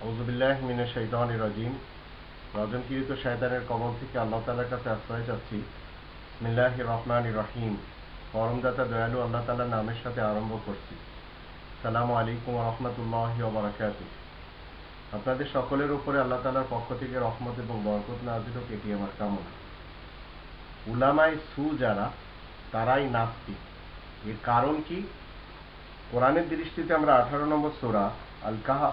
আউজুবিল্লাহ মিনে শৈতান রাজিম। রজনকিরিত শয়তানের কবল থেকে আল্লাহ তালার কাছে আশ্রয় চাচ্ছি। মিল্লাহ রহমান রহিম। পরমদাতা দয়ালু আল্লাহ তালার নামের সাথে আরম্ভ করছি। সালামু আলাইকুম রহমতুল্লাহ বারাকাত আপনাদের সকলের উপরে আল্লাহ তালার পক্ষ থেকে রহমত এবং বরকত নাজিল হোক, এটি আমার কামনা। উলামায় সু যারা, তারাই নাস্তিক। এর কারণ কি? কোরআনের দৃষ্টিতে আমরা আঠারো নম্বর সোরা আল কাহা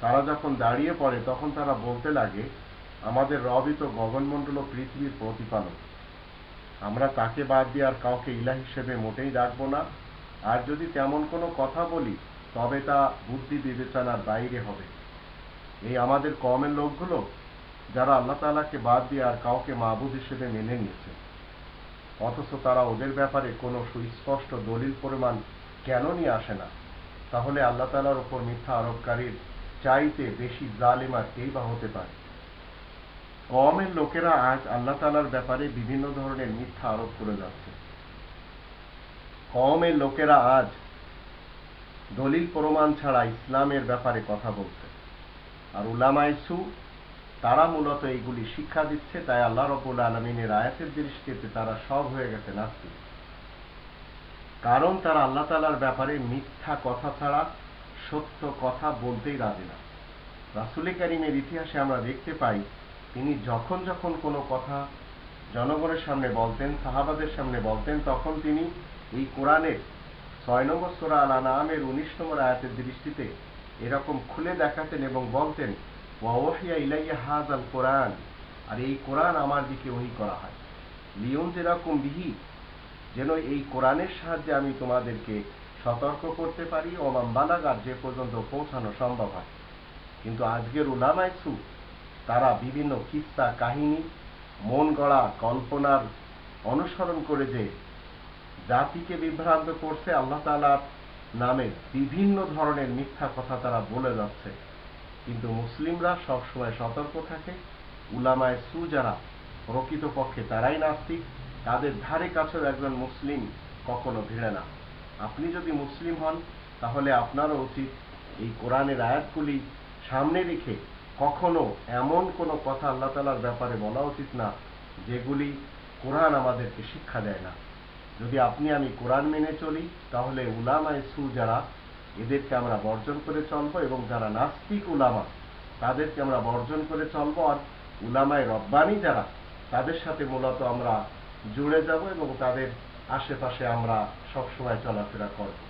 তারা যখন দাঁড়িয়ে পড়ে, তখন তারা বলতে লাগে, আমাদের রবই তো গগনমণ্ডল পৃথিবীর প্রতিপালক। আমরা তাকে বাদ দিয়ে আর কাউকে ইলা হিসেবে মোটেই ডাকবো না। আর যদি তেমন কোনো কথা বলি, তবে তা বুদ্ধি বিবেচনার বাইরে হবে। এই আমাদের কমের লোকগুলো, যারা আল্লাহ তালাকে বাদ দিয়ে আর কাউকে মাহবুদ হিসেবে মেনে নিয়েছে। অথচ তারা ওদের ব্যাপারে কোনো সুস্পষ্ট দলিল পরিমাণ কেন নিয়ে আসে না? তাহলে আল্লাহ তালার উপর মিথ্যা আরোপকারীর চাইতে বেশি জালেমা কেই বা হতে পারে? কমের লোকেরা আজ আল্লাহ তালার ব্যাপারে বিভিন্ন ধরনের মিথ্যা আরোপ করে যাচ্ছে। কমের লোকেরা আজ দলিল প্রমাণ ছাড়া ইসলামের ব্যাপারে কথা বলছে। আর উলামাইসু তারা মূলত এইগুলি শিক্ষা দিচ্ছে, তাই আল্লাহ রবুল আলমিনের আয়াতের দৃষ্টিতে তারা সব হয়ে গেছে নাস্তিক। কারণ তারা আল্লাহ তালার ব্যাপারে মিথ্যা কথা ছাড়া সত্য কথা বলতেই রাজি না। রাসুলে কারিমের ইতিহাসে আমরা দেখতে পাই, তিনি যখন যখন কোনো কথা জনগণের সামনে বলতেন, সাহাবাদের সামনে বলতেন, তখন তিনি এই কোরআনের ছয় নম্বর সোরা আল আনামের উনিশ নম্বর আয়াতের দৃষ্টিতে এরকম খুলে দেখাতেন এবং বলতেন ওয়াহিয়া ইলাইয়া হাজ আল কোরআন আর এই কোরআন আমার দিকে ওহি করা হয়। লিওন যেরকম বিহি, যেন এই কোরআনের সাহায্যে আমি তোমাদেরকে সতর্ক করতে পারি ও বালাগার যে পর্যন্ত পৌঁছানো সম্ভব হয়। কিন্তু আজকের উলামায় সু, তারা বিভিন্ন কিস্তা কাহিনী, মন গড়া কল্পনার অনুসরণ করে যে জাতিকে বিভ্রান্ত করছে আল্লাহ তালার নামে বিভিন্ন ধরনের মিথ্যা কথা তারা বলে যাচ্ছে। কিন্তু মুসলিমরা সবসময় সতর্ক থাকে। উলামায় সু যারা প্রকৃতপক্ষে তারাই নাস্তিক, তাদের ধারে কাছেও একজন মুসলিম কখনো ভিড়ে না। আপনি যদি মুসলিম হন, তাহলে আপনারও উচিত এই কোরআনের আয়াতগুলি সামনে রেখে কখনো এমন কোনো কথা আল্লাহ তালার ব্যাপারে বলা উচিত না, যেগুলি কোরআন আমাদেরকে শিক্ষা দেয় না। যদি আপনি আমি কোরআন মেনে চলি, তাহলে উলামায় সু যারা, এদেরকে আমরা বর্জন করে চলব এবং যারা নাস্তিক উলামা, তাদেরকে আমরা বর্জন করে চলব। আর উলামায় রব্বানি যারা, তাদের সাথে মূলত আমরা জুড়ে যাব এবং তাদের আশেপাশে আমরা সবসময় চলাফেরা করব।